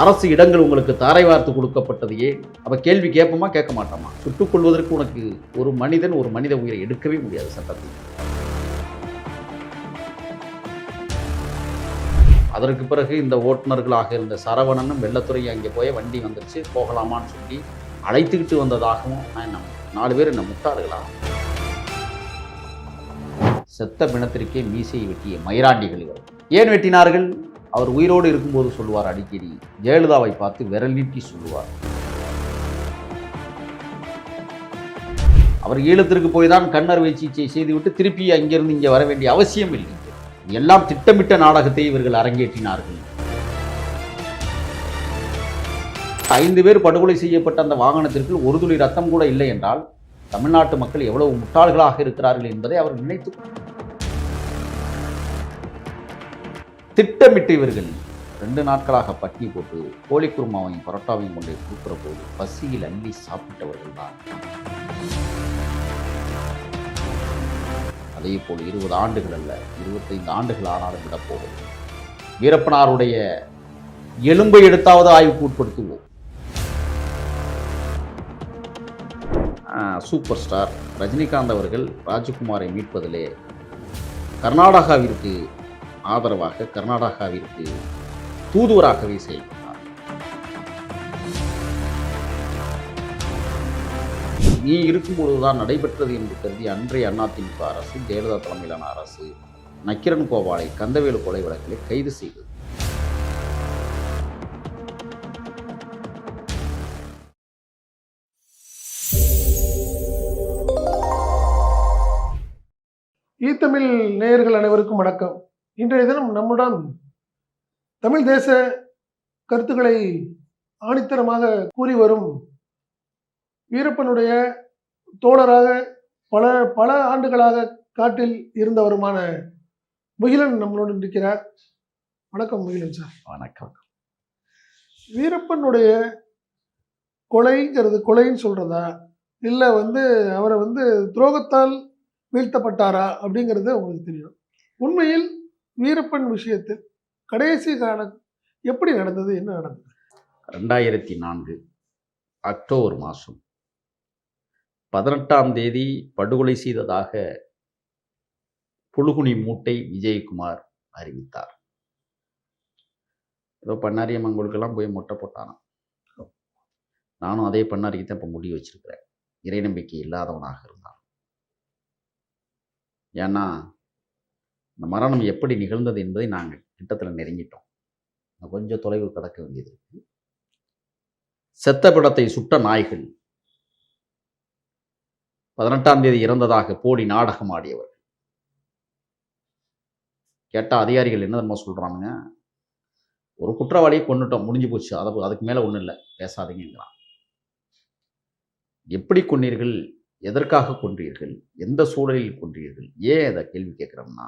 அரசு இடங்கள் உங்களுக்கு தாரை வார்த்து கொடுக்கப்பட்டதையே அப்போ கேள்வி கேட்போமா கேட்க மாட்டோமா சுட்டுக் கொள்வதற்கு உனக்கு ஒரு மனிதன் ஒரு மனித உயிரை எடுக்கவே முடியாது சட்டத்தில். அதற்கு பிறகு இந்த ஓட்டுநர்களாக இருந்த சரவணனும் வெள்ளத்துறை அங்கே போய் வண்டி வந்துருச்சு போகலாமான்னு சொல்லி அழைத்துக்கிட்டு வந்ததாகவும் நான் நாலு பேர் என்ன முட்டாளுகளா? செத்த பிணத்திற்கே மீசையை வெட்டிய மயிராண்டிகள் ஏன் வெட்டினார்கள்? அவர் உயிரோடு இருக்கும்போது சொல்லுவார் அடிக்கடி. ஜெயலலிதாவை பார்த்து விரல் நீட்டி சொல்லுவார். அவர் ஈழத்திற்கு போய் தான் கண்ணறுவை சிகிச்சை செய்துவிட்டு திருப்பி அங்கிருந்து இங்கே வர வேண்டிய அவசியம் இல்லை. எல்லாம் திட்டமிட்ட நாடகத்தை இவர்கள் அரங்கேற்றினார்கள். ஐந்து பேர் படுகொலை செய்யப்பட்ட அந்த வாகனத்திற்கு ஒரு துளி ரத்தம் கூட இல்லை என்றால் தமிழ்நாட்டு மக்கள் எவ்வளவு முட்டாள்களாக இருக்கிறார்கள் என்பதை அவர் நினைத்து திட்டமிட்டு இவர்கள் ரெண்டு நாட்களாக பட்டினி போட்டு கோழி குருமாவையும் பரோட்டாவையும் கொண்டு கொடுக்கிற போது பசியில் அள்ளி சாப்பிட்டவர்கள் தான். அதே போல் இருபது ஆண்டுகள் அல்ல இருபத்தைந்து ஆண்டுகள் ஆனாலும் விடப்போவது வீரப்பனாருடைய எலும்பை எடுத்தாவது ஆய்வுக்கு உட்படுத்துவோம். சூப்பர் ஸ்டார் ரஜினிகாந்த் அவர்கள் ராஜகுமாரை மீட்பதிலே கர்நாடகாவிற்கு ஆதரவாக கர்நாடகாவிற்கு தூதுவராகவே செயல்பட்டார். நீ இருக்கும்பொழுதுதான் நடைபெற்றது என்று கருதி அன்றைய அதிமுக அரசு ஜெயலலிதா தலைமையிலான அரசு நக்கிரன் கோபாலை கந்தவேலு கொலை வழக்கில் கைது செய்தது. ஈத்தமிழ் நேயர்கள் அனைவருக்கும் வணக்கம். இன்றைய தினம் நம்முடன் தமிழ் தேச கருத்துக்களை ஆணித்தரமாக கூறி வரும் வீரப்பனுடைய தோழராக பல பல ஆண்டுகளாக காட்டில் இருந்தவருமான முகிலன் நம்மளுடன் இருக்கிறார். வணக்கம் முகிலன் சார். வணக்கம். வீரப்பனுடைய கொலைங்கிறது கொலைன்னு சொல்றதா? இல்லை வந்து அவரை வந்து துரோகத்தால் வீழ்த்தப்பட்டாரா அப்படிங்கிறது உங்களுக்கு தெரியும். உண்மையில் வீரப்பன் விஷயத்தில் கடைசி கால எப்படி நடந்தது என்ன நடந்தது? ரெண்டாயிரத்தி நான்கு அக்டோபர் மாதம் பதினெட்டாம் தேதி படுகொலை செய்ததாக புழுகுனி மூட்டை விஜயகுமார் அறிவித்தார். ஏதோ பண்ணாரியம்மங்களுக்கெல்லாம் போய் மொட்டை போட்டானாம். நானும் அதே பண்ணாரிக்கு தான் இப்போ முடிவு வச்சிருக்கிறேன். இறை நம்பிக்கை இல்லாதவனாக இருந்தான். ஏன்னா இந்த மரணம் எப்படி நிகழ்ந்தது என்பதை நாங்கள் கிட்டத்தில் நெருங்கிட்டோம். கொஞ்சம் தொலைவு கடக்க வேண்டியது இருக்கு. செத்த பிடத்தை சுட்ட நாய்கள். பதினெட்டாம் தேதி இறந்ததாக போடி நாடகம் ஆடியவர். கேட்ட அதிகாரிகள் என்ன தெரியுமா சொல்கிறானுங்க ஒரு குற்றவாளியை கொண்டுட்டோம் முடிஞ்சு போச்சு. அதை அதுக்கு மேல ஒன்றும் இல்லை. பேசாதீங்கிறான் எப்படி கொன்னீர்கள் எதற்காக கொன்றீர்கள்? எந்த சூழலில் கொன்றீர்கள்? ஏன் அதை கேள்வி கேட்குறோம்னா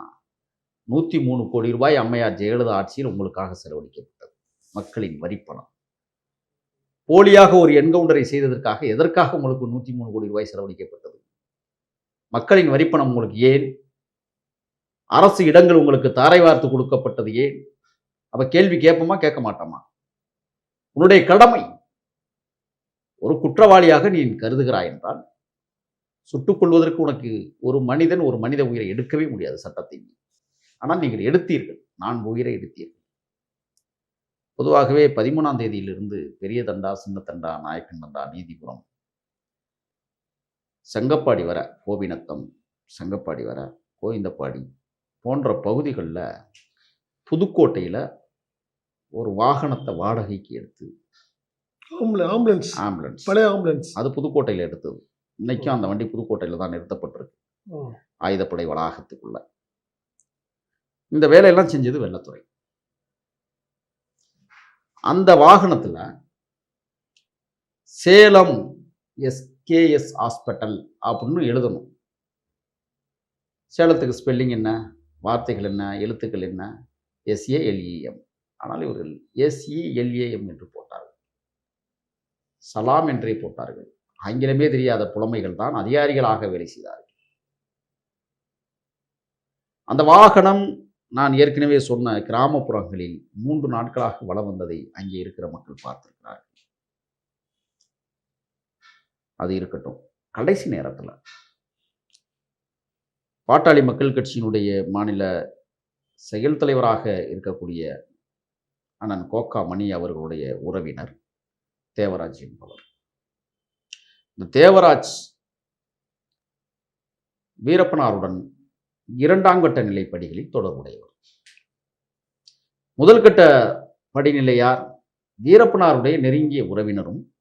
நூற்றி மூணு கோடி ரூபாய் அம்மையார் ஜெயலலிதா ஆட்சியில் உங்களுக்காக செலவழிக்கப்பட்டது. மக்களின் வரிப்பணம் போலியாக ஒரு என்கவுண்டரை செய்ததற்காக எதற்காக உங்களுக்கு நூற்றி மூணு கோடி ரூபாய் செலவழிக்கப்பட்டது? மக்களின் வரிப்பணம் உங்களுக்கு ஏன்? அரசு இடங்கள் உங்களுக்கு தாரை வார்த்து கொடுக்கப்பட்டது ஏன்? அப்போ கேள்வி கேட்போமா கேட்க மாட்டோமா? உன்னுடைய கடமை. ஒரு குற்றவாளியாக நீ கருதுகிறாய் என்றால் சுட்டுக் கொள்வதற்கு உனக்கு ஒரு மனிதன் ஒரு மனித உயிரை எடுக்கவே முடியாது சட்டத்தின் ஆனால் நீங்கள் எடுத்தீர்கள். நான் உயிரை எடுத்தீர்கள். பொதுவாகவே பதிமூணாம் தேதியிலிருந்து பெரிய தண்டா சின்ன தண்டா நாயக்கன் தண்டா நீதிபுரம். செங்கப்பாடி வர கோபிநத்தம் செங்கப்பாடி வர கோவிந்தப்பாடி போன்ற பகுதிகளில் புதுக்கோட்டையில் ஒரு வாகனத்தை வாடகைக்கு எடுத்து ஆம்புல- ஆம்புலன்ஸ். ஆம்புலன்ஸ். பழைய ஆம்புலன்ஸ். அது புதுக்கோட்டையில் எடுத்தது. இன்னைக்கும் அந்த வண்டி புதுக்கோட்டையில் தான் நிறுத்தப்பட்டிருக்கு. ஆயுதப்படை வளாகத்துக்குள்ள. இந்த வேலையெல்லாம் செஞ்சது வெள்ளத்துறை. அந்த வாகனத்துல சேலம் எஸ்கேஎஸ் ஹாஸ்பிட்டல் அப்படின்னு எழுதணும். சேலத்துக்கு ஸ்பெல்லிங் என்ன? வார்த்தைகள் என்ன? எழுத்துக்கள் என்ன? எஸ்ஏஎல்இஎம் ஆனால் இவர்கள் எஸ்இஎல்ஏஎம் என்று போட்டார்கள். சலாம் என்றே போட்டார்கள். ஆங்கிலமே தெரியாத புலமைகள் தான் அதிகாரிகளாக வேலை செய்தார்கள். அந்த வாகனம் நான் ஏற்கனவே சொன்ன கிராமப்புறங்களில் மூன்று நாட்களாக வலம் வந்ததை அங்கே இருக்கிற மக்கள் பார்த்திருக்கிறார்கள். அது இருக்கட்டும். கடைசி நேரத்தில் பாட்டாளி மக்கள் கட்சியினுடைய மாநில செயல் தலைவராக இருக்கக்கூடிய அண்ணன் கோக்கா மணி அவர்களுடைய உறவினர் தேவராஜ் என்பவர். இந்த தேவராஜ் வீரப்பனாருடன் இரண்டாம் கட்ட நிலைப்படிகளில் தொடர்புடையவர். முதல் கட்ட படிநிலையார் வீரப்பனாருடைய நெருங்கிய உறவினரும்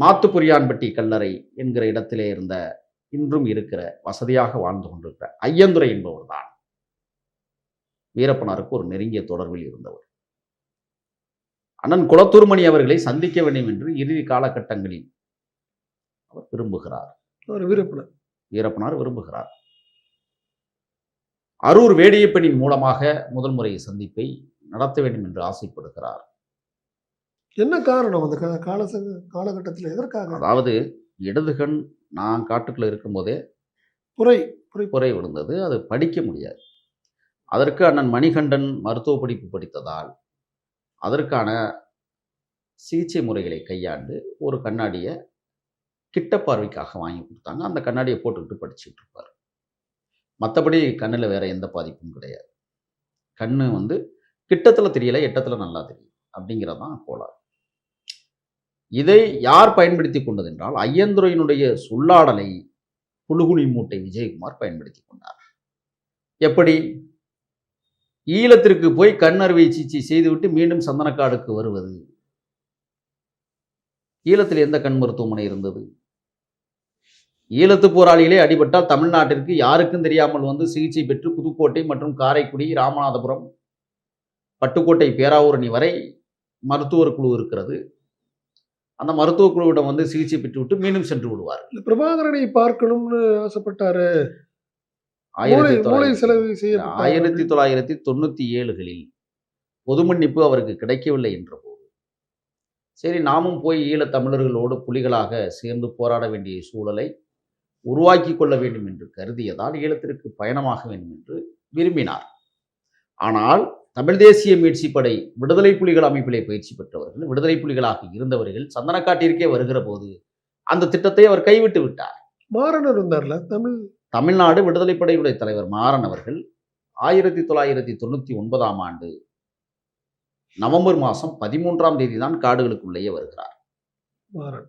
மாத்துக்குரியான்பட்டி கல்லறை என்கிற இடத்திலே இருந்த இன்றும் இருக்கிற வசதியாக வாழ்ந்து கொண்டிருக்கிற ஐயந்துரை என்பவர் தான் வீரப்பனாருக்கு ஒரு நெருங்கிய தொடர்பில் இருந்தவர். அண்ணன் குளத்தூர்மணி அவர்களை சந்திக்க வேண்டும் என்று இறுதி காலகட்டங்களில் அவர் விரும்புகிறார். ஒரு வீரப்பனர். வீரப்பனார் விரும்புகிறார். அரூர் வேடியப்பனின் மூலமாக முதல் முறை சந்திப்பை நடத்த வேண்டும் என்று ஆசைப்படுகிறார். என்ன காரணம் அந்த கால காலகட்டத்தில் எதற்காக? அதாவது இடதுகண் நான் காட்டுக்குள்ள இருக்கும்போதே புரை புரை. குறை விழுந்தது அது படிக்க முடியாது. அதற்கு அண்ணன் மணிகண்டன் மருத்துவ படிப்பு படித்ததால் அதற்கான சிகிச்சை முறைகளை கையாண்டு ஒரு கண்ணாடியை கிட்ட பார்வைக்காக வாங்கி கொடுத்தாங்க. அந்த கண்ணாடியை போட்டுக்கிட்டு படிச்சுட்டு இருப்பார். மற்றபடி கண்ணில் வேற எந்த பாதிப்பும் கிடையாது. கண்ணு வந்து கிட்டத்தில் தெரியல எட்டத்தில் நல்லா தெரியும் அப்படிங்கிறது தான் கோளாறு. இதை யார் பயன்படுத்தி கொண்டது என்றால் ஐயந்துரையினுடைய சொல்லாடலை புழுகுனி மூட்டை விஜயகுமார் பயன்படுத்தி கொண்டார். எப்படி? ஈழத்திற்கு போய் கண் அறுவை சிகிச்சை செய்துவிட்டு மீண்டும் சந்தனக்காடுக்கு வருவது? ஈழத்தில் எந்த கண் மருத்துவமனை இருந்தது? ஈழத்து போராளிகளே அடிபட்டால் தமிழ்நாட்டிற்கு யாருக்கும் தெரியாமல் வந்து சிகிச்சை பெற்று புதுக்கோட்டை மற்றும் காரைக்குடி ராமநாதபுரம் பட்டுக்கோட்டை பேராவூரணி வரை மருத்துவர் குழு இருக்கிறது. அந்த மருத்துவ குழுவிடம் வந்து சிகிச்சை பெற்றுவிட்டு மீண்டும் சென்று விடுவார் பிரபாகரனை பார்க்கணும்னு ஆசைப்பட்டாரு. ஆயிரத்தி தொள்ளாயிரத்தி தொண்ணூற்றி ஏழுகளில் பொது மன்னிப்பு அவருக்கு கிடைக்கவில்லை என்ற போது சரி நாமும் போய் ஈழத் தமிழர்களோடு புலிகளாக சேர்ந்து போராட வேண்டிய சூழலை உருவாக்கி கொள்ள வேண்டும் என்று கருதியதால் ஈழத்திற்கு பயணமாக வேண்டும் என்று விரும்பினார். ஆனால் தமிழ் தேசிய மீட்சி படை விடுதலை புலிகள் அமைப்பிலே பயிற்சி பெற்றவர்கள் விடுதலை புலிகளாக இருந்தவர்கள் சந்தனக்காட்டிற்கே வருகிற போது அந்த திட்டத்தை அவர் கைவிட்டு விட்டார். மாறனர் இருந்தார்ல தமிழ் தமிழ்நாடு விடுதலை படையுடைய தலைவர் மாறன் அவர்கள் ஆயிரத்தி தொள்ளாயிரத்தி தொண்ணூற்றி ஒன்பதாம் ஆண்டு நவம்பர் மாதம் பதிமூன்றாம் தேதி தான் காடுகளுக்குள்ளேயே வருகிறார். மாறன்.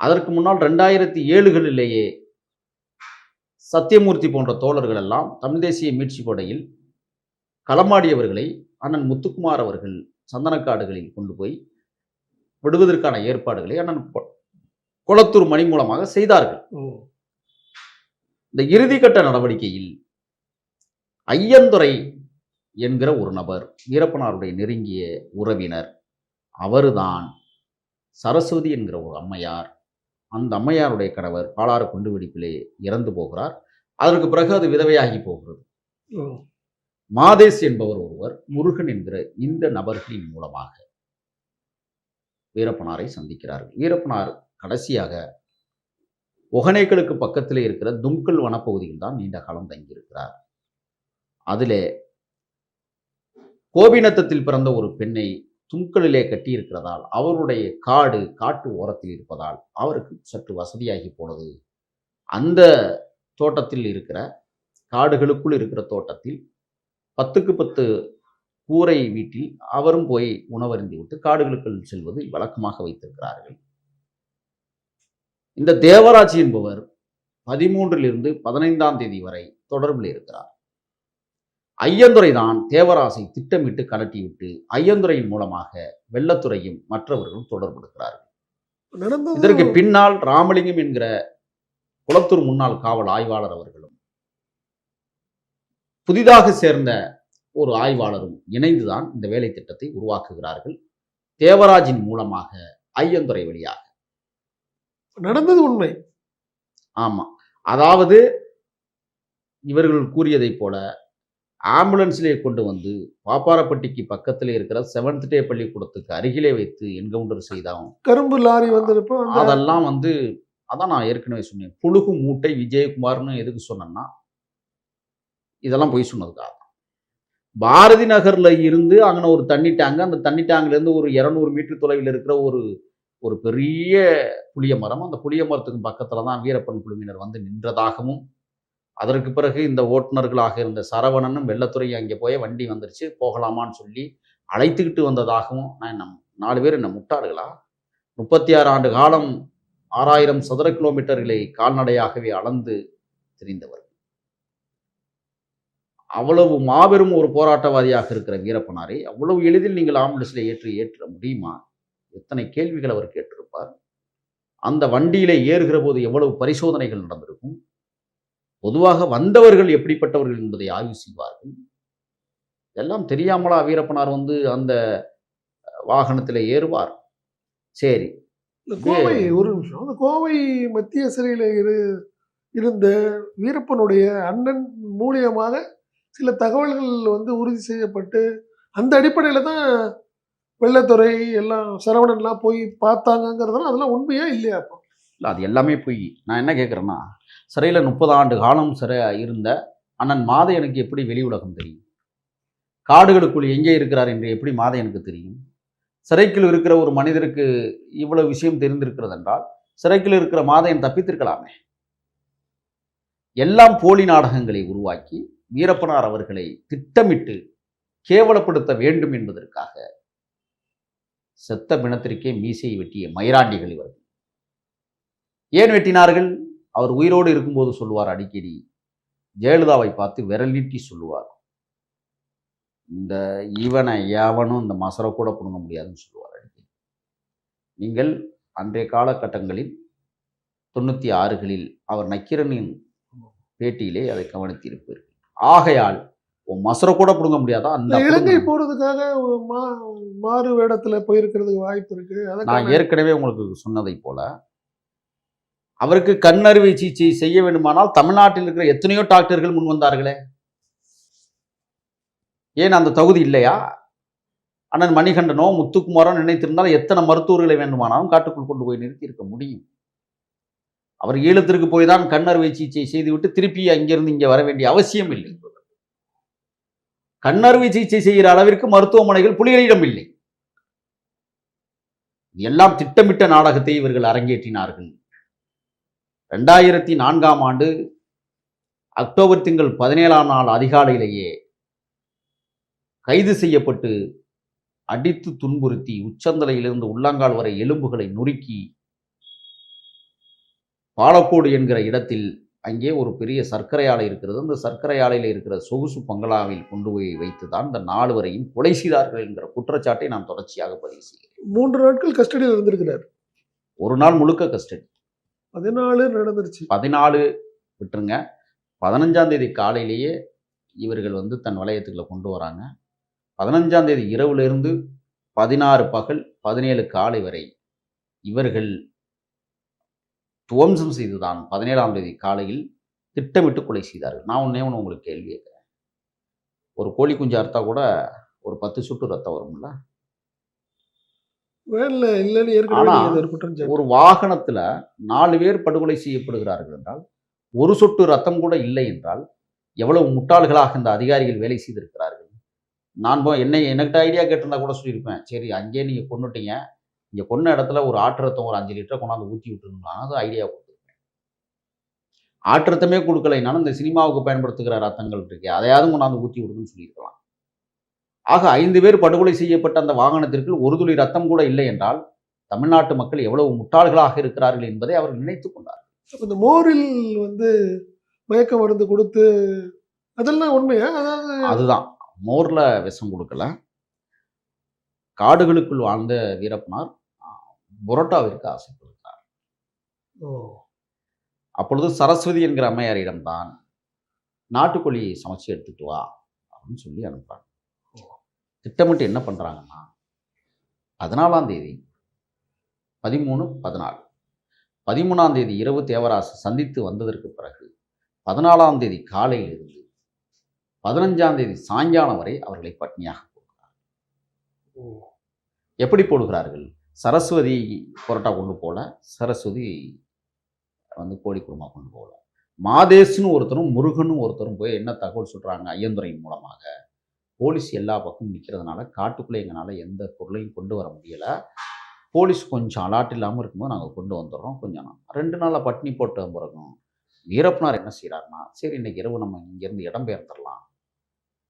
அதற்கு முன்னால் ரெண்டாயிரத்தி ஏழுகளிலேயே சத்தியமூர்த்தி போன்ற தோழர்கள் எல்லாம் தமிழ் தேசிய மீட்சி படையில் களமாடியவர்களை அண்ணன் முத்துக்குமார் அவர்கள் சந்தனக்காடுகளில் கொண்டு போய் விடுவதற்கான ஏற்பாடுகளை அண்ணன் கொளத்தூர் மணி மூலமாக செய்தார்கள். இந்த இறுதிக்கட்ட நடவடிக்கையில் ஐயந்துரை என்கிற ஒரு நபர் வீரப்பனாருடைய நெருங்கிய உறவினர் அவர்தான் சரஸ்வதி என்கிற ஒரு அம்மையார் அந்த அம்மையாருடைய கணவர் பாலாறு குண்டு வெடிப்பிலே இறந்து போகிறார். அதற்கு பிறகு அது விதவையாகி போகிறது. மாதேஷ் என்பவர் ஒருவர் முருகன் என்கிற இந்த நபர்களின் மூலமாக வீரப்பனாரை சந்திக்கிறார்கள். வீரப்பனார் கடைசியாக ஒகனேக்கலுக்கு பக்கத்திலே இருக்கிற தும்கல் வனப்பகுதியில் தான் நீண்ட காலம் தங்கியிருக்கிறார். அதிலே கோபிநத்தத்தில் பிறந்த ஒரு பெண்ணை துண்களிலே கட்டியிருக்கிறதால் அவருடைய காடு காட்டு ஓரத்தில் இருப்பதால் அவருக்கு சற்று வசதியாகி போனது. அந்த தோட்டத்தில் இருக்கிற காடுகளுக்குள் இருக்கிற தோட்டத்தில் பத்துக்கு பத்து கூரை வீட்டில் அவரும் போய் உணவருந்தி விட்டு காடுகளுக்குள் செல்வது வழக்கமாக வைத்திருக்கிறார்கள். இந்த தேவராஜ் என்பவர் பதிமூன்றிலிருந்து பதினைந்தாம் தேதி வரை தொடர்பில் இருக்கிறார். ஐயந்துரை தான் தேவராசை திட்டமிட்டு கலட்டிவிட்டு ஐயந்துரையின் மூலமாக வெள்ளத்துறையும் மற்றவர்களும் தொடர்புடுகிறார்கள். இதற்கு பின்னால் ராமலிங்கம் என்கிற குளத்தூர் முன்னாள் காவல் ஆய்வாளர் அவர்களும் புதிதாக சேர்ந்த ஒரு ஆய்வாளரும் இணைந்துதான் இந்த வேலை திட்டத்தை உருவாக்குகிறார்கள். தேவராஜின் மூலமாக ஐயந்துரை வழியாக. நடந்தது உண்மை. ஆமா. அதாவது இவர்கள் கூறியதைப் போல ஆம்புலன்ஸிலே கொண்டு வந்து பாப்பாரப்பட்டிக்கு பக்கத்திலே இருக்கிற செவன்த் டே பள்ளிக்கூடத்துக்கு அருகிலே வைத்து என்கவுண்டர் செய்தோம் கரும்பு லாரி வந்தப்போ அந்த அதெல்லாம் வந்து அதான் நான் ஏற்கனவே சொன்னேன் புழுகு மூட்டை விஜயகுமார்னு எதுக்கு சொன்னேன்னா இதெல்லாம் பொய் சொன்னதுக்காக. பாரதி நகர்ல இருந்து அங்கே ஒரு தண்ணி டேங்க் அந்த தண்ணி டேங்க்ல இருந்து ஒரு இரநூறு மீட்டர் தொலைவில் இருக்கிற ஒரு ஒரு பெரிய புளிய மரம் அந்த புளிய மரத்துக்கு பக்கத்துல தான் வீரப்பன் குழுவினர் வந்து நின்றதாகவும் அதற்கு பிறகு இந்த ஓட்டுநர்களாக இருந்த சரவணனும் வெள்ளத்துறை அங்கே போய் வண்டி வந்துருச்சு போகலாமான்னு சொல்லி அழைத்துக்கிட்டு வந்ததாகவும் நான் என்ன நாலு பேர் என்ன முட்டாளுகளா? முப்பத்தி ஆறு ஆண்டு காலம் ஆறாயிரம் சதுர கிலோமீட்டர்களை கால்நடையாகவே அளந்து திரிந்தவர். அவ்வளவு மாபெரும் ஒரு போராட்டவாதியாக இருக்கிற வீரப்பனாரை அவ்வளவு எளிதில் நீங்கள் ஆம்புலன்ஸில் ஏற்றி ஏற்ற முடியுமா? எத்தனை கேள்விகள் அவர் கேட்டிருப்பார். அந்த வண்டியில ஏறுகிற போது எவ்வளவு பரிசோதனைகள் நடந்திருக்கும்? பொதுவாக வந்தவர்கள் எப்படிப்பட்டவர்கள் என்பதை ஆய்வு செய்வார்கள். எல்லாம் தெரியாமலா வீரப்பனார் வந்து அந்த வாகனத்தில் ஏறுவார். சரி. இந்த கோவை ஒரு நிமிஷம். அந்த கோவை மத்திய சிறையில் இரு இருந்த வீரப்பனுடைய அண்ணன் மூலியமாக சில தகவல்கள் வந்து உறுதி செய்யப்பட்டு அந்த அடிப்படையில் தான் வெள்ளத்துறை எல்லாம் சரவணன்லாம் போய் பார்த்தாங்கங்கிறதெல்லாம் அதெல்லாம் உண்மையா இல்லையா அப்போ? இல்லை அது எல்லாமே பொய். நான் என்ன கேட்குறேன்னா சிறையில் முப்பது ஆண்டு காலம் சிறை இருந்த அண்ணன் மாதையனுக்கு எப்படி வெளி உலகம் தெரியும்? காடுகளுக்குள் எங்கே இருக்கிறார் என்று எப்படி மாதையனுக்கு தெரியும்? சிறைக்குள் இருக்கிற ஒரு மனிதருக்கு இவ்வளவு விஷயம் தெரிந்திருக்கிறது என்றால் சிறைக்குள் இருக்கிற மாதையன் தப்பித்திருக்கலாமே. எல்லாம் போலி நாடகங்களை உருவாக்கி வீரப்பனார் அவர்களை திட்டமிட்டு கேவலப்படுத்த வேண்டும் என்பதற்காக செத்த பிணத்திற்கே மீசையை வெட்டிய மயிராண்டிகள் இவர்கள். ஏன் வெட்டினார்கள்? அவர் உயிரோடு இருக்கும்போது சொல்லுவார் அடிக்கடி. ஜெயலலிதாவை பார்த்து விரல் நீட்டி சொல்லுவார். இந்த இவனை எவனும் இந்த மசரை கூட பிடுங்க முடியாதுன்னு சொல்லுவார் அடிக்கடி. நீங்கள் அன்றைய காலகட்டங்களில் தொண்ணூற்றி ஆறுகளில் அவர் நக்கீரனின் பேட்டியிலே அதை கவனித்திருப்பீர்கள். ஆகையால் உன் மசரை கூட பிடுங்க முடியாதா? அந்த இலங்கை போறதுக்காக மாறு வேடத்துல போயிருக்கிறதுக்கு வாய்ப்பு இருக்கு. நான் ஏற்கனவே உங்களுக்கு சொன்னதைப் போல அவருக்கு கண் அறுவை சிகிச்சை செய்ய வேண்டுமானால் தமிழ்நாட்டில் இருக்கிற எத்தனையோ டாக்டர்கள் முன் வந்தார்களே. ஏன் அந்த தகுதி இல்லையா? அண்ணன் மணிகண்டனோ முத்துக்குமாரோ நினைத்திருந்தால் எத்தனை மருத்துவர்களை வேண்டுமானாலும் காட்டுக்குள் கொண்டு போய் நிறுத்தி இருக்க முடியும். அவர் ஈழத்திற்கு போய் தான் கண் அறுவை சிகிச்சை செய்துவிட்டு திருப்பி அங்கிருந்து இங்கே வர வேண்டிய அவசியம் இல்லை. கண் அறுவை சிகிச்சை செய்கிற அளவிற்கு மருத்துவமனைகள் புலிகளிடம் இல்லை. எல்லாம் திட்டமிட்ட நாடகத்தை இவர்கள் அரங்கேற்றினார்கள். ரெண்டாயிரத்தி நான்காம் ஆண்டு அக்டோபர் திங்கள் பதினேழாம் நாள் அதிகாலையிலேயே கைது செய்யப்பட்டு அடித்து துன்புறுத்தி உச்சந்தலையிலிருந்து உள்ளங்கால் வரை எலும்புகளை நொறுக்கி பாலக்கோடு என்கிற இடத்தில் அங்கே ஒரு பெரிய சர்க்கரை ஆலை இருக்கிறது. அந்த சர்க்கரை ஆலையில் இருக்கிற சொகுசு பங்களாவில் கொண்டு போய் வைத்து தான் இந்த நாலு வரையும் கொலை செய்தார்கள் என்கிற குற்றச்சாட்டை நான் தொடர்ச்சியாக பதிவு செய்கிறேன். மூன்று நாட்கள் கஸ்டடியில் இருந்திருக்கிறார். ஒரு நாள் முழுக்க கஸ்டடி. பதினாலு நடந்துருச்சு. பதினாலு விட்டுருங்க. பதினஞ்சாம் தேதி காலையிலேயே இவர்கள் வந்து தன் வளையத்துக்குள்ள கொண்டு வராங்க. பதினஞ்சாம் தேதி இரவுலேருந்து பதினாறு பகல் பதினேழு காலை வரை இவர்கள் துவம்சம் செய்துதான் பதினேழாம் தேதி காலையில் திட்டமிட்டு கொலை செய்தார்கள். நான் ஒன்னே ஒன்று உங்களுக்கு கேள்வி கேட்குறேன். ஒரு கோழி குஞ்சு அறுத்தா கூட ஒரு பத்து சுட்டு ரத்தம் வரும்ல? வேன்ல இல்லைன்னு ஏற்கனவே ஒரு வாகனத்துல நாலு பேர் படுகொலை செய்யப்படுகிறார்கள் என்றால் ஒரு சொட்டு ரத்தம் கூட இல்லை என்றால் எவ்வளவு முட்டாள்களாக இந்த அதிகாரிகள் வேலை செய்திருக்கிறார்கள்? நான் போ என்னை எனக்கிட்ட ஐடியா கேட்டிருந்தா கூட சொல்லியிருப்பேன். சரி அங்கேயே நீங்க கொன்னுட்டீங்க. இங்க கொன்ன இடத்துல ஒரு ஆட்டு ரத்தம் ஒரு அஞ்சு லிட்டர் கொண்டாந்து ஊற்றி விட்டுருந்தா அது ஐடியா கொடுத்துருப்பேன். ஆட்டு ரத்தமே கொடுக்கலைனாலும் இந்த சினிமாவுக்கு பயன்படுத்துகிற ரத்தங்கள் இருக்கு. அதையாவது கொண்டாந்து ஊற்றி விடுங்கன்னு சொல்லியிருக்கலாம். ஆக ஐந்து பேர் படுகொலை செய்யப்பட்ட அந்த வாகனத்திற்கு ஒரு துளி ரத்தம் கூட இல்லை என்றால் தமிழ்நாட்டு மக்கள் எவ்வளவு முட்டாள்களாக இருக்கிறார்கள் என்பதை அவர் நினைத்து கொண்டார் இந்த மோரில் வந்து மயக்க மருந்து கொடுத்து அதெல்லாம் உண்மையா? அதாவது அதுதான். மோர்ல விஷம் கொடுக்கல. காடுகளுக்குள் வாழ்ந்த வீரப்பனார் புரோட்டாவிற்கு ஆசைப்படுகிறார் ஓ, அப்பொழுது சரஸ்வதி என்கிற அம்மையாரிடம்தான் நாட்டுக்கோழியை சமைச்சு எடுத்துட்டு வா அப்படின்னு சொல்லி அனுப்புறாங்க. திட்டமிட்டு என்ன பண்ணுறாங்கன்னா பதினாலாம் தேதி பதிமூணு பதினாலு. பதிமூணாம் தேதி இரவு தேவராசு சந்தித்து வந்ததற்கு பிறகு பதினாலாம் தேதி காலையிலிருந்து பதினஞ்சாம் தேதி சாயங்காலம் வரை அவர்களை பட்னியாக போடுகிறார். ஓ. எப்படி போடுகிறார்கள்? சரஸ்வதி புரோட்டா கொண்டு போல சரஸ்வதி வந்து கோழி குருமா கொண்டு போகல மாதேஷ்னு ஒருத்தரும் முருகனும் ஒருத்தரும் போய் என்ன தகவல் சொல்கிறாங்க ஐயந்துறையின் மூலமாக? போலீஸ் எல்லா பக்கமும் நிற்கிறதுனால காட்டுக்குள்ளே எங்களால் எந்த பொருளையும் கொண்டு வர முடியலை. போலீஸ் கொஞ்சம் அலாட் இல்லாமல் இருக்கும்போது நாங்கள் கொண்டு வந்துடுறோம் கொஞ்சம் ரெண்டு நாளில் பட்னி போட்டு பிறகும் வீரப்பனார் என்ன செய்கிறாருன்னா சரி இன்னைக்கு இரவு நம்ம இங்கேருந்து இடம்பெயர்ந்துடலாம்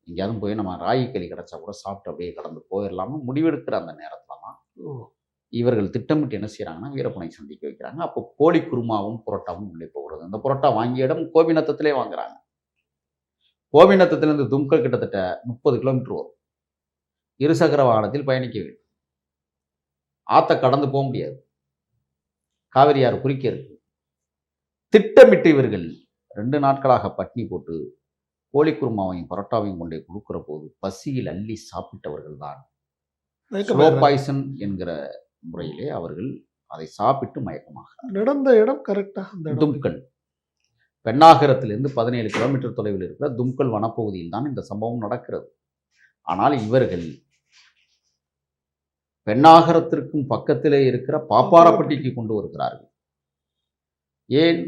எங்கேயாவது போய் நம்ம ராகி களி கிடச்சா கூட சாப்பிட்டு அப்படியே கடந்து போயிடலாம்னு முடிவெடுக்கிற அந்த நேரத்தில் தான் ஓ. இவர்கள் திட்டமிட்டு என்ன செய்கிறாங்கன்னா வீரப்பனை சந்திக்க வைக்கிறாங்க. அப்போ கோழி குருமாவும் புரோட்டாவும் உள்ளே போகிறது. அந்த புரோட்டா வாங்கிய இடம் கோபிநத்தத்திலே வாங்குறாங்க. கோபிநத்தத்திலிருந்து தும்கல் கிட்டத்தட்ட முப்பது கிலோமீட்டர் வரும் இருசக்கர வாகனத்தில் பயணிக்க வேண்டும். ஆத்த கடந்து போக முடியாது. காவிரியார் குறுக்க இருக்கு. திட்டமிட்டு இவர்கள் ரெண்டு நாட்களாக பட்னி போட்டு கோழி குருமாவையும் பரோட்டாவையும் கொண்டே கொடுக்கிற போது பசியில் அள்ளி சாப்பிட்டவர்கள் தான் ஸ்லோ. பாய்சன் என்கிற முறையிலே அவர்கள் அதை சாப்பிட்டு மயக்கமாக நடந்த இடம் கரெக்டா அந்த தும்கல் பெண்ணாகரத்திலிருந்து பதினேழு கிலோமீட்டர் தொலைவில் இருக்கிற தும்கல் வனப்பகுதியில் தான் இந்த சம்பவம் நடக்கிறது. ஆனால் இவர்கள் பெண்ணாகரத்திற்கும் பக்கத்திலே இருக்கிற பாப்பாரப்பட்டிக்கு கொண்டு வருகிறார்கள். ஏன்?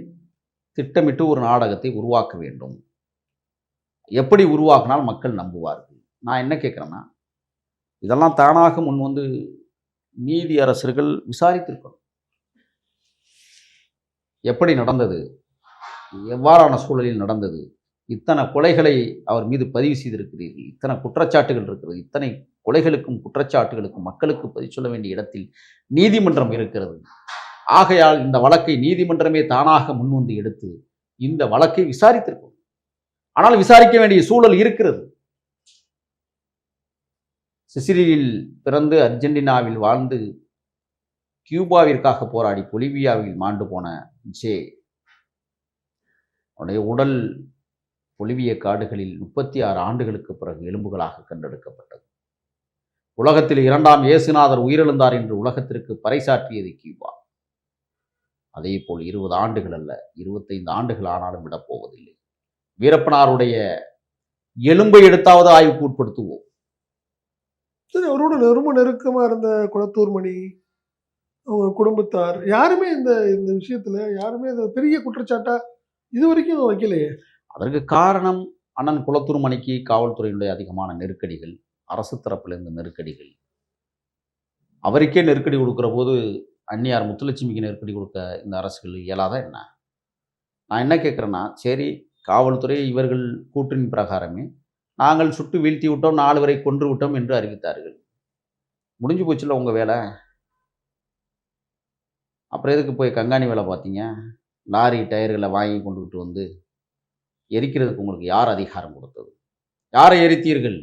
திட்டமிட்டு ஒரு நாடகத்தை உருவாக்க வேண்டும். எப்படி உருவாக்கினால் மக்கள் நம்புவார்கள். நான் என்ன கேட்குறேன்னா இதெல்லாம் தானாக முன் வந்து நீதி அரசர்கள் விசாரித்திருக்கணும். எப்படி நடந்தது? எவ்வாறான சூழலில் நடந்தது? இத்தனை கொலைகளை அவர் மீது பதிவு செய்திருக்கிறீர்கள். இத்தனை குற்றச்சாட்டுகள் இருக்கிறது. இத்தனை கொலைகளுக்கும் குற்றச்சாட்டுகளுக்கும் மக்களுக்கு பதில் சொல்ல வேண்டிய இடத்தில் நீதிமன்றம் இருக்கிறது. ஆகையால் இந்த வழக்கை நீதிமன்றமே தானாக முன்வந்து எடுத்து இந்த வழக்கை விசாரித்திருக்கும். ஆனால் விசாரிக்க வேண்டிய சூழல் இருக்கிறது. சிசிலியில் பிறந்து அர்ஜென்டினாவில் வாழ்ந்து கியூபாவிற்காக போராடி பொலிவியாவில் மாண்டு போன ஜே. அவனுடைய உடல் பொலிவிய காடுகளில் முப்பத்தி ஆறு ஆண்டுகளுக்கு பிறகு எலும்புகளாக கண்டெடுக்கப்பட்டது. உலகத்தில் இரண்டாம் இயேசுநாதர் உயிரிழந்தார் என்று உலகத்திற்கு பறைசாற்றியது கியூபா. அதே போல் இருபது ஆண்டுகள் அல்ல இருபத்தைந்து ஆண்டுகள் ஆனாலும் விடப்போவதில்லை வீரப்பனாருடைய எலும்பை எடுத்தாவது ஆய்வுக்கு உட்படுத்துவோம். சரி அவரோட ரொம்ப நெருக்கமாக இருந்த குளத்தூர் மணி அவங்க குடும்பத்தார் யாருமே இந்த இந்த விஷயத்தில் யாருமே இந்த பெரிய குற்றச்சாட்டாக இது வரைக்கும் வைக்கலையே. அதற்கு காரணம் அண்ணன் குளத்துருமணிக்கு காவல்துறையினுடைய அதிகமான நெருக்கடிகள் அரசு தரப்பிலிருந்து நெருக்கடிகள். அவருக்கே நெருக்கடி கொடுக்குற போது அந்நியார் முத்துலட்சுமிக்கு நெருக்கடி கொடுக்க இந்த அரசுகள் இயலாத என்ன? நான் என்ன கேட்குறேன்னா சரி காவல்துறை இவர்கள் கூற்றின் பிரகாரமே நாங்கள் சுட்டு வீழ்த்தி விட்டோம் நாலு வரை கொன்று விட்டோம் என்று அறிவித்தார்கள். முடிஞ்சு போச்சுல்ல உங்கள் வேலை? அப்புறம் எதுக்கு போய் கங்காணி வேலை பார்த்தீங்க? லாரி டயர்களை வாங்கி கொண்டுகிட்டு வந்து எரிக்கிறதுக்கு உங்களுக்கு யார் அதிகாரம் கொடுத்தது? யாரை எரித்தீர்கள்?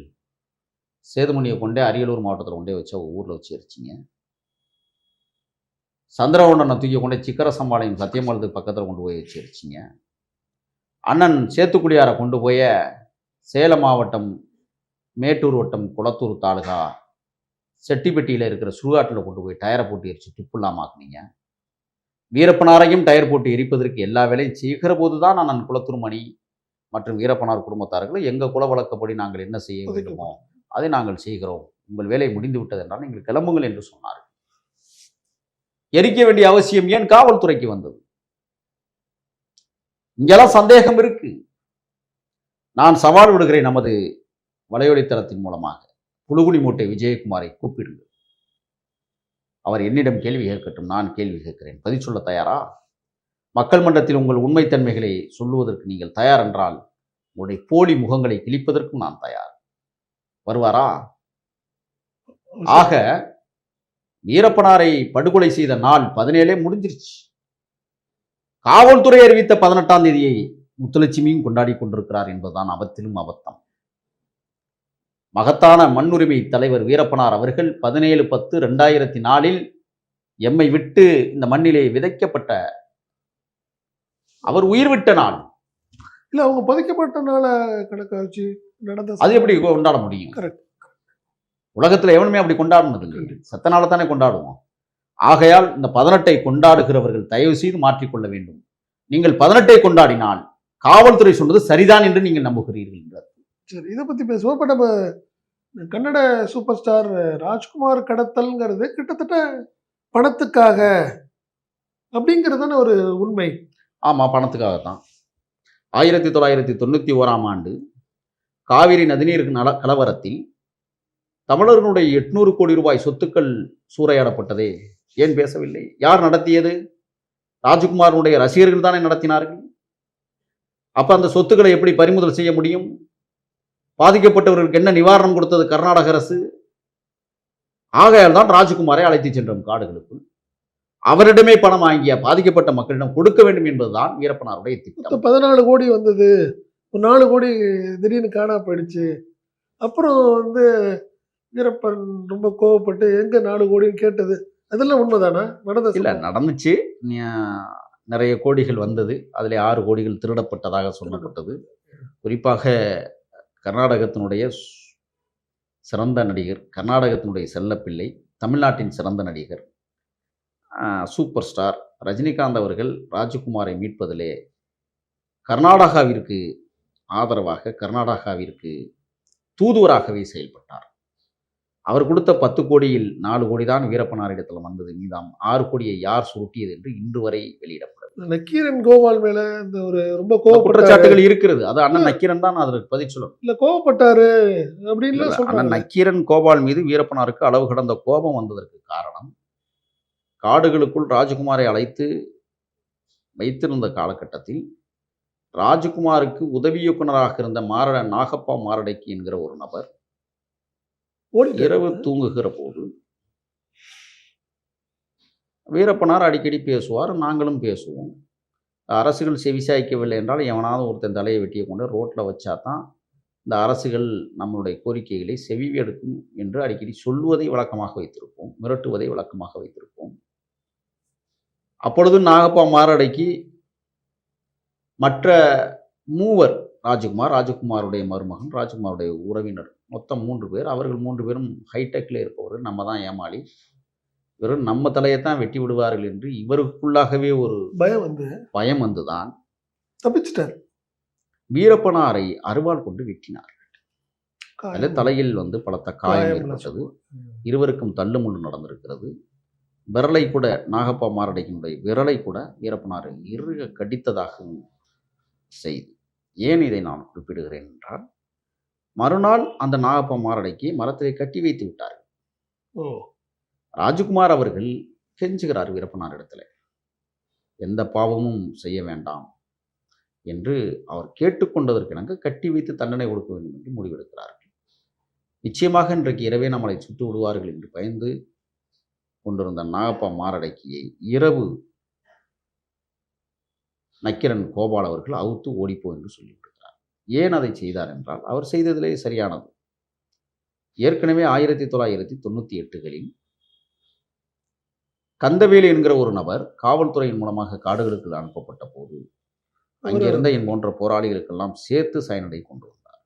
சேதுமணியை கொண்டே அரியலூர் மாவட்டத்தில் கொண்டே வச்சு ஊரில் வச்சு எரிச்சிங்க. சந்திரகோண்டனை தூக்கி கொண்டே சிக்கர சம்பாளையம் சத்தியமலத்துக்கு பக்கத்தில் கொண்டு போய் வச்சு எரிச்சிங்க. அண்ணன் சேத்துக்குடியாரை கொண்டு போய் சேலம் மாவட்டம் மேட்டூர் வட்டம் குளத்தூர் தாலுகா செட்டிப்பட்டியில் இருக்கிற சுடுகாட்டில் கொண்டு போய் டயரை போட்டு எரிச்சு துப்பு இல்லாம வீரப்பனாரையும் டயர் போட்டு எரிப்பதற்கு எல்லா வேலையும் செய்கிற போது தான் நான் குளத்தூர் மணி மற்றும் வீரப்பனார் குடும்பத்தார்கள் எங்கள் குல வழக்கப்படி நாங்கள் என்ன செய்ய வேண்டுமோ அதை நாங்கள் செய்கிறோம். உங்கள் வேலை முடிந்து விட்டது என்றால் நீங்கள் கிளம்புங்கள் என்று சொன்னார். எரிக்க வேண்டிய அவசியம் ஏன் காவல்துறைக்கு வந்தது? இங்கெல்லாம் சந்தேகம் இருக்கு. நான் சவால் விடுகிறேன் நமது வலையொலித்தளத்தின் மூலமாக. புழுகுனி மூட்டை விஜயகுமாரை கூப்பிடுங்கள். அவர் என்னிடம் கேள்வி கேட்கட்டும் நான் கேள்வி கேட்கிறேன். பதில் சொல்ல தயாரா? மக்கள் மன்றத்தில் உங்கள் உண்மைத்தன்மைகளை சொல்லுவதற்கு நீங்கள் தயார் என்றால் உங்களுடைய போலி முகங்களை கிழிப்பதற்கும் நான் தயார். வருவாரா? ஆக வீரப்பனாரை படுகொலை செய்த நாள் பதினேழே முடிஞ்சிருச்சு. காவல்துறை அறிவித்த பதினெட்டாம் தேதியை முத்துலட்சுமியும் கொண்டாடி கொண்டிருக்கிறார் என்பதுதான் அவத்திலும் அபத்தம். மகத்தான மண்ணுரிமை தலைவர் வீரப்பனார் அவர்கள் பதினேழு பத்து ரெண்டாயிரத்தி நாலில் எம்மை விட்டு இந்த மண்ணிலே விதைக்கப்பட்ட அவர் உயிர் விட்ட நாள். இல்ல அவங்க புதைக்கப்பட்ட நாள கணக்கா வச்சு நடந்த அது எப்படி கொண்டாட முடியும். உலகத்துல எவனுமே அப்படி கொண்டாடினது சத்த நாளை தானே கொண்டாடுவோம். ஆகையால் இந்த பதினெட்டை கொண்டாடுகிறவர்கள் தயவு செய்து மாற்றிக்கொள்ள வேண்டும். நீங்கள் பதினெட்டை கொண்டாடினால் காவல்துறை சொன்னது சரிதான் என்று நீங்கள் நம்புகிறீர்கள். என்றார். சரி இதை பத்தி பேசுவோம். இப்ப நம்ம கன்னட சூப்பர் ஸ்டார் ராஜ்குமார் கடத்தல்ங்கிறது கிட்டத்தட்ட பணத்துக்காக அப்படிங்கிறதான ஒரு உண்மை. ஆமாம் பணத்துக்காக தான் ஆயிரத்தி தொள்ளாயிரத்தி தொண்ணூற்றி ஓராம் ஆண்டு காவிரி நதிநீர் நல கலவரத்தில் தமிழர்களுடைய எட்நூறு கோடி ரூபாய் சொத்துக்கள் சூறையாடப்பட்டதே. ஏன் பேசவில்லை? யார் நடத்தியது? ராஜ்குமாரனுடைய ரசிகர்கள் தானே நடத்தினார்கள். அப்போ அந்த சொத்துக்களை எப்படி பறிமுதல் செய்ய முடியும்? பாதிக்கப்பட்டவர்களுக்கு என்ன நிவாரணம் கொடுத்தது கர்நாடக அரசு? ஆகையால் தான் ராஜ்குமாரை அழைத்து சென்றோம் காடுகளுக்குள். அவரிடமே பணம் வாங்கிய பாதிக்கப்பட்ட மக்களிடம் கொடுக்க வேண்டும் என்பதுதான் வீரப்பனாருடைய திட்டம். பதினாலு கோடி வந்தது. ஒரு நாலு கோடி திடீர்னு காணா போயிடுச்சு. அப்புறம் வந்து வீரப்பன் ரொம்ப கோவப்பட்டு எங்க நாலு கோடின்னு கேட்டது? அதெல்லாம் உண்மைதானா? நடந்த இல்ல. நடந்துச்சு. நிறைய கோடிகள் வந்தது. அதில் ஆறு கோடிகள் திருடப்பட்டதாக சொல்லப்பட்டது. குறிப்பாக கர்நாடகத்தினுடைய சிறந்த நடிகர் கர்நாடகத்தினுடைய செல்லப்பிள்ளை தமிழ்நாட்டின் சிறந்த நடிகர் சூப்பர் ஸ்டார் ரஜினிகாந்த் அவர்கள் ராஜகுமாரை மீட்பதிலே கர்நாடகாவிற்கு ஆதரவாக கர்நாடகாவிற்கு தூதுவராகவே செயல்பட்டார். அவர் கொடுத்த பத்து கோடியில் நாலு கோடி தான் வீரப்பனாரிடத்தில் வந்தது. மீதாம் ஆறு கோடியை யார் சுருட்டியது என்று இன்று வரை வெளியிடப்படும் நக்கீரன் கோபால் மேல இந்த ஒரு ரொம்ப குற்றச்சாட்டுகள் இருக்கிறது. அது அண்ணன் நக்கீரன் தான் அதற்கு பதில் சொல்லணும். இல்ல கோவப்பட்டாரு அப்படின்னு அண்ணன் நக்கீரன் கோபால் மீது வீரப்பனாருக்கு அளவு கடந்த கோபம் வந்ததற்கு காரணம் காடுகளுக்குள் ராஜகுமாரை அழைத்து வைத்திருந்த காலகட்டத்தில் ராஜகுமாருக்கு உதவி இயக்குனராக இருந்த மாரட நாகப்பா மாரடைக்கு என்கிற ஒரு நபர். இரவு தூங்குகிற போது வீரப்பனார் அடிக்கடி பேசுவார் நாங்களும் பேசுவோம். அரசுகள் செவிசாய்க்கவில்லை என்றால் எவனாவது ஒருத்தன் தலையை வெட்டியை கொண்டு ரோட்டில் வச்சா தான் இந்த அரசுகள் நம்மளுடைய கோரிக்கைகளை செவி எடுக்கும் என்று அடிக்கடி சொல்லுவதை வழக்கமாக வைத்திருப்போம் மிரட்டுவதை வழக்கமாக வைத்திருப்போம். அப்பொழுது நாகப்பா மாரடைக்கு மற்ற மூவர் ராஜகுமார் ராஜகுமாருடைய மருமகன் ராஜகுமாருடைய உறவினர் மொத்தம் மூன்று பேர் அவர்கள் மூன்று பேரும் ஹைடெக்கில் இருப்பவர்கள் நம்ம தான் ஏமாளி வெறும் நம்ம தலையை தான் வெட்டி விடுவார்கள் என்று இவருக்குள்ளாகவே ஒரு பயம் வந்து பயம் வந்துதான் தப்பிச்சிட்டாரு. வீரப்பனாரை அருவாள் கொண்டு வெட்டினார். அதில். தலையில் வந்து பலத்த காயம் ஏற்பட்டது. இருவருக்கும் தள்ளுமுள்ளு நடந்திருக்கிறது. விரலை கூட நாகப்பா மாரடைக்கினுடைய விரலை கூட வீரப்பனார் இறுக கடித்ததாகவும் செய்தி. ஏன் இதை நான் குறிப்பிடுகிறேன் என்றால் மறுநாள் அந்த நாகப்பா மாரடைக்கு மரத்திலே கட்டி வைத்து விட்டார் ஓ. ராஜகுமார் அவர்கள் கெஞ்சுகிறார் வீரப்பனார் இடத்துல. எந்த பாவமும் செய்ய வேண்டாம் என்று அவர் கேட்டுக்கொண்டதற்கிணங்க கட்டி வைத்து தண்டனை கொடுக்க வேண்டும் என்று முடிவெடுக்கிறார்கள். நிச்சயமாக இன்றைக்கு இரவே நம்மளை சுட்டு விடுவார்கள் என்று பயந்து கொண்டிருந்த நாகப்பா மாரடக்கியை இரவு நக்கிரன் கோபால் அவர்கள் அவுத்து ஓடிப்போ என்று சொல்லிவிடுகிறார். ஏன் அதை செய்தார் என்றால் அவர் செய்ததிலே சரியானது. ஏற்கனவே ஆயிரத்தி தொள்ளாயிரத்தி தொண்ணூற்றி எட்டுகளில் கந்தவேலு என்கிற ஒரு நபர் காவல்துறையின் மூலமாக காடுகளுக்கு அனுப்பப்பட்ட போது அங்கிருந்த என் போன்ற போராளிகளுக்கெல்லாம் சேர்த்து சயனடை கொண்டு வந்தார்.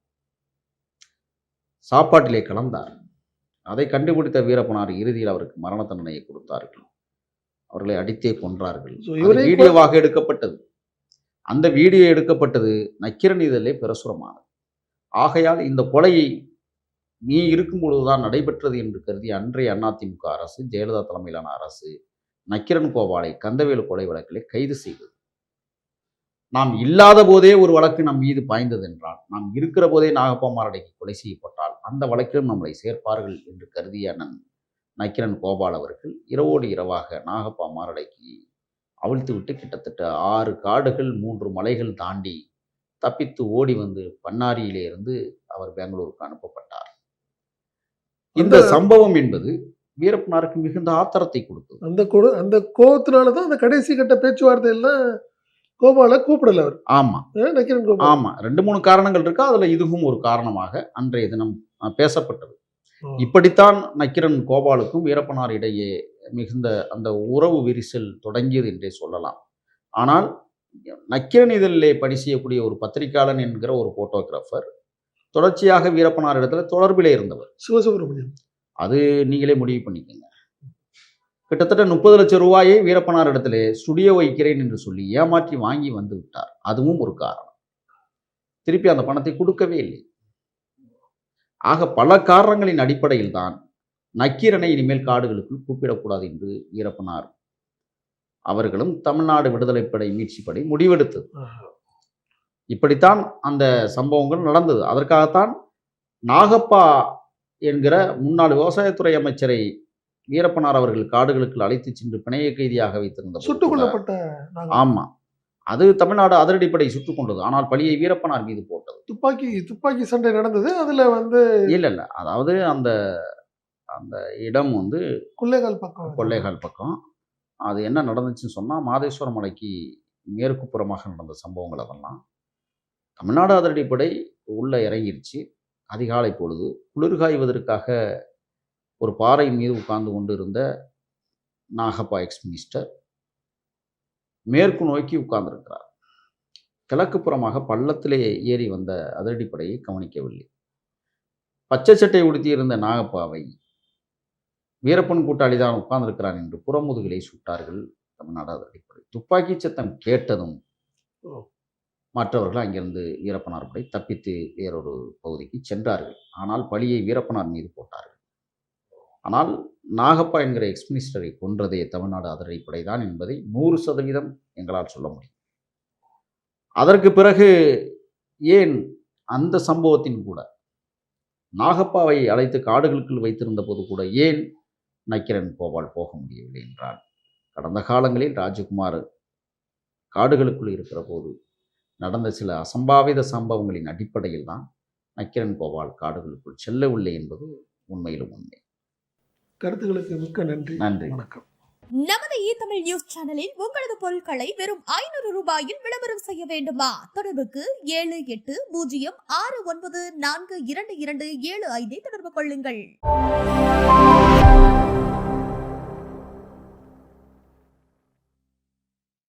சாப்பாட்டிலே கலந்தார். அதை கண்டுபிடித்த வீரப்பனார் இறுதியில் அவருக்கு மரண தண்டனையை கொடுத்தார்கள். அவர்களை அடித்தே கொன்றார்கள். வீடியோவாக எடுக்கப்பட்டது. அந்த வீடியோ எடுக்கப்பட்டது நக்கிரன் இதழிலே பிரசுரமானது. ஆகையால் இந்த கொலையை நீ இருக்கும் பொழுதுதான் நடைபெற்றது என்று கருதி அன்றைய அதிமுக அரசு ஜெயலலிதா தலைமையிலான அரசு நக்கிரன் கோபாலை கந்தவேலு கொலை வழக்கிலே கைது செய்தது. நாம் இல்லாத போதே ஒரு வழக்கு நம் மீது பாய்ந்தது என்றால் நாம் இருக்கிற போதே நாகப்பா மாரடைக்கு கொலை செய்யப்பட்டால் அந்த வழக்கிலும் நம்மளை சேர்ப்பார்கள் என்று கருதிய அண்ணன் நக்கிரன் கோபால் அவர்கள் இரவோடு இரவாக நாகப்பா மாரடைக்கு அவிழ்த்து விட்டு கிட்டத்தட்ட ஆறு காடுகள் மூன்று மலைகள் தாண்டி தப்பித்து ஓடி வந்து பண்ணாரியிலே இருந்து அவர் பெங்களூருக்கு அனுப்பப்பட்டார். இந்த சம்பவம் என்பது வீரப்பனாருக்கு மிகுந்த ஆத்திரத்தை கொடுத்தது. அந்த கொடு அந்த கோவத்தினால தான் அந்த கடைசி கட்ட பேச்சுவார்த்தை எல்லாம் கோபால கூப்பிடல அவர். ஆமா. அஹ் நக்கீரன் கோபால். ஆமா. ரெண்டு மூணு காரணங்கள் இருக்கு. அதுல இதுவும் ஒரு காரணமாக அன்றைய தினம் பேசப்பட்டது. இப்படித்தான் நக்கிரன் கோபாலுக்கும் வீரப்பனார் இடையே மிகுந்த அந்த உறவு விரிசல் தொடங்கியது என்றே சொல்லலாம். ஆனால் நக்கிரன் இதழிலே பணி செய்யக்கூடிய ஒரு பத்திரிகையாளன் என்கிற ஒரு போட்டோகிராஃபர் தொடர்ச்சியாக வீரப்பனார் இடத்துல தொடர்பிலே இருந்தவர். சிவசுப்ரமணியம். அது நீங்களே முடிவு பண்ணிக்கோங்க. கிட்டத்தட்ட முப்பது லட்சம் ரூபாயை வீரப்பனார் இடத்துல ஸ்டுடியோ வைக்கிறேன் என்று சொல்லி ஏமாற்றி வாங்கி வந்து விட்டார். அதுவும் ஒரு காரணம். திருப்பி அந்த பணத்தை கொடுக்கவே இல்லை. ஆக பல காரணங்களின் அடிப்படையில் தான் நக்கீரனை இனிமேல் காடுகளுக்குள் கூப்பிடக்கூடாது என்று வீரப்பனார் அவர்களும் தமிழ்நாடு விடுதலைப்படை மீட்சிப்படை முடிவெடுத்தது. இப்படித்தான் அந்த சம்பவங்கள் நடந்தது. அதற்காகத்தான் நாகப்பா என்கிற முன்னாள் விவசாயத்துறை அமைச்சரை வீரப்பனார் அவர்கள் காடுகளுக்கு அழைத்து சென்று பிணைய கைதியாக வைத்திருந்த சுட்டுக் கொல்லப்பட்ட நாங்கள் ஆமா. அது தமிழ்நாடு அதிரடிப்படை சுட்டுக் கொண்டது. ஆனால் பழியை வீரப்பனார் மீது போட்டது. துப்பாக்கி துப்பாக்கி சண்டை நடந்தது. அதுல வந்து இல்ல இல்ல. அதாவது அந்த அந்த இடம் வந்து கொள்ளைகால் பக்கம். கொள்ளைகால் பக்கம். அது என்ன நடந்துச்சுன்னு சொன்னா மாதேஸ்வரம் மலைக்கு மேற்கு புறமாக நடந்த சம்பவங்கள் அதெல்லாம். தமிழ்நாடு அதிரடிப்படை உள்ளே இறங்கிருச்சு. அதிகாலை பொழுது குளிர்காய்வதற்காக ஒரு பாறை மீது உட்கார்ந்து கொண்டு இருந்த நாகப்பா எக்ஸ் மினிஸ்டர் மேற்கு நோக்கி உட்கார்ந்திருக்கிறார். கிழக்கு புறமாக பள்ளத்திலே ஏறி வந்த அதிரடிப்படையை கவனிக்கவில்லை. பச்சை சட்டை உடுத்தியிருந்த நாகப்பாவை வீரப்பன் கூட்டாளி தான் உட்கார்ந்திருக்கிறான் என்று புறமுதுகிலை சுட்டார்கள் தமிழ்நாடு அதிரடிப்படை துப்பாக்கி சத்தம் கேட்டதும் மற்றவர்கள் அங்கிருந்து வீரப்பனார் படை தப்பித்து வேறொரு பகுதிக்கு சென்றார்கள். ஆனால் பழியை வீரப்பனார் மீது போட்டார்கள். ஆனால் நாகப்பா என்கிற எக்ஸ் மினிஸ்டரை கொன்றதே தமிழ்நாடு அதிரடிப்படை தான் என்பதை நூறு சதவீதம் எங்களால் சொல்ல முடியும். அதற்கு பிறகு ஏன் அந்த சம்பவத்தின் கூட நாகப்பாவை அழைத்து காடுகளுக்குள் வைத்திருந்த போது கூட ஏன் நக்கிரன் கோபால் போக முடியவில்லை என்றால் கடந்த காலங்களில் ராஜகுமார் காடுகளுக்குள் இருக்கிற போது நடந்த சில அசம்பாவித சம்பவங்களின் அடிப்படையில் தான் நக்கிரன் கோபால் காடுகளுக்குள் செல்லவில்லை என்பது உண்மையிலும் உண்மை. கருத்துக்களுக்கு மிக்க நன்றி. நன்றி. வணக்கம். நமது இ தமிழ் நியூஸ் சேனலில் உங்களது பொருட்களை வெறும் ஐநூறு ரூபாயில் விளம்பரம் செய்ய வேண்டுமா? தொடர்புக்கு ஏழு எட்டு பூஜ்ஜியம் ஆறு ஒன்பது நான்கு இரண்டு இரண்டு ஏழு ஐந்தை தொடர்பு கொள்ளுங்கள்.